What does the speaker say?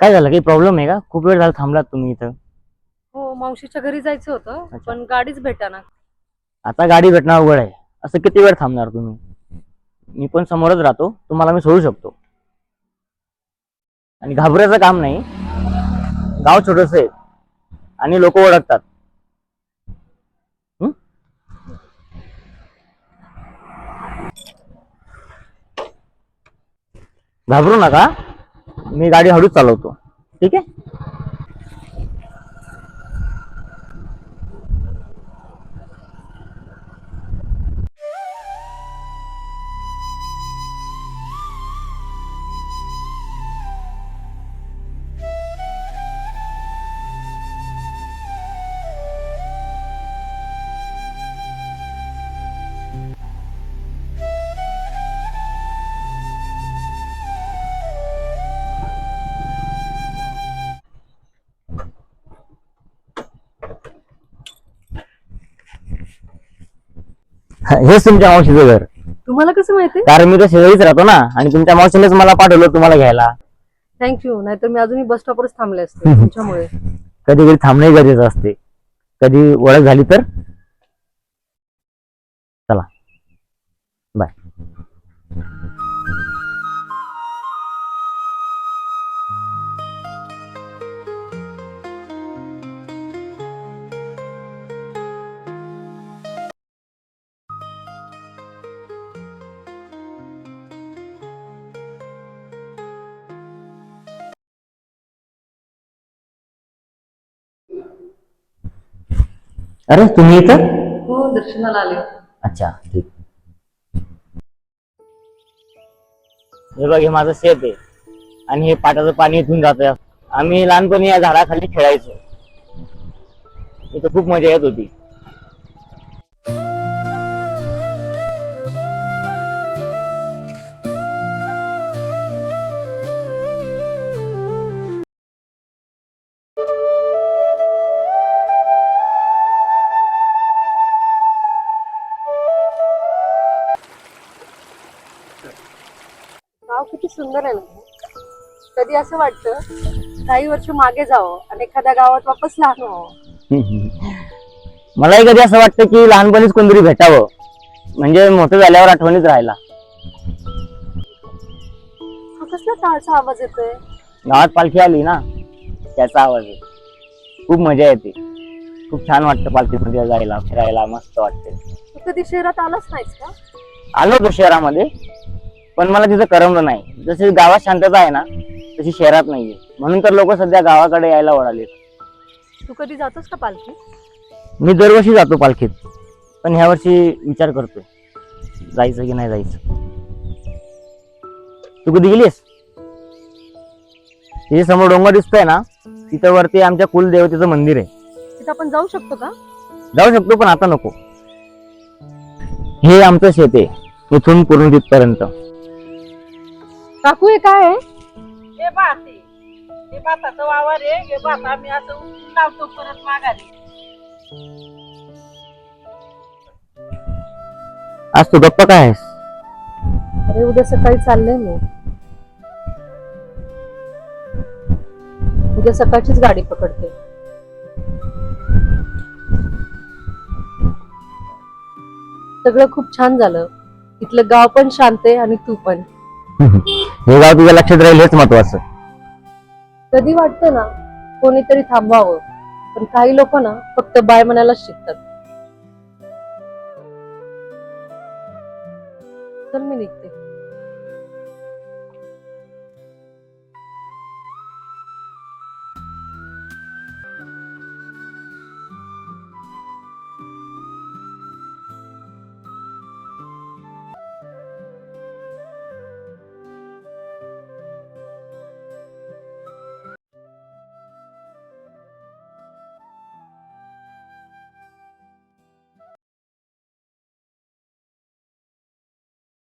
काय झालं? काही प्रॉब्लेम आहे का? खूप वेळ झाला थांबलात तुम्ही इथं. हो मावशीच्या घरी जायचं होतं अच्छा. पण गाडीच भेटाना. आता गाडी भेटणं अवघड आहे. असं किती वेळ थांबणार तुम्ही? मी पण समोरच राहतो. तुम्हाला मी सोडू शकतो. आणि घाबरायचं काम नाही. गाव छोटस आहे. आणि लोक ओळखतात. हं? घाबरू नका. मी गाडी हळूच चालवतो. ठीक आहे? हेच तुमच्या मावशीचं घर. तुम्हाला कसं माहिती? कारण मी तर शेजारीच राहतो ना आणि तुमच्या मावशीनेच मला पाठवलं तुम्हाला घ्यायला. थँक्यू नाहीतर मी अजूनही बस स्टॉपवरच थांबले असते तुमच्यामुळे. कधी कधी थांबणे गरजेचं असते. कधी ओळख झाली तर? चला. बाय अरे तुम्ही इथं? हो दर्शनाला आले. अच्छा ठीक. हे बघ हे माझं शेत आहे. आणि हे पाटाचं पाणी इथून जात. आम्ही लहानपणी या झाडाखाली खेळायचो. इथं खूप मजा येत होती. गाव किती सुंदर आहे ना कधी असं वाटतं काही वर्ष मागे जावं आणि एखाद्या गावात वापस लहान व्हावं. मलाही कधी असं वाटतं की लहानपणीच कोणतरी भेटावं. म्हणजे मोठं झाल्यावर आठवणीत राहायला. हा कसला टाळचा आवाज येतोय? गावात पालखी आली ना त्याचा आवाज आहे खूप मजा येते. खूप छान वाटतं पालखीमध्ये जायला फिरायला मस्त वाटते. तू कधी शहरात आलाच नाहीस का? आलो होतो शहरामध्ये. पण मला तिथं करमलं नाही. जशी गावात शांतता आहे ना तशी शहरात नाहीये. म्हणून तर लोक सध्या गावाकडे यायला वळाले तू कधी जातोस का पालखी मी दरवर्षी जातो पालखीत. पण ह्या वर्षी विचार करतोय. जायचं की नाही जायचं. तू कधी गेलीस तिथे समोर डोंगर दिसतोय ना तिथं वरती आमच्या कुलदेवतेचं मंदिर आहे. तिथं आपण जाऊ शकतो का? जाऊ शकतो पण आता नको. हे आमचं शेत आहे इथून पूर्ण तिथपर्यंत काकू हे काय आहे? हे भात आहे. हे भाताचं वावर आहे. हे भात आम्ही असं उचलून लावतो परत माघारी. आज तू गप्पा काय आहेस? अरे उद्या सकाळी चाललंय मी. उद्या सकाळचीच गाडी पकडते. सगळं खूप छान झालं. इथलं गाव पण शांत आहे आणि तू पण. हे गाव तुझ्या लक्षात राहील हेच महत्वाचं. कधी वाटतं ना कोणीतरी थांबवावं पण काही लोक ना फक्त बाय म्हणायला शिकतात.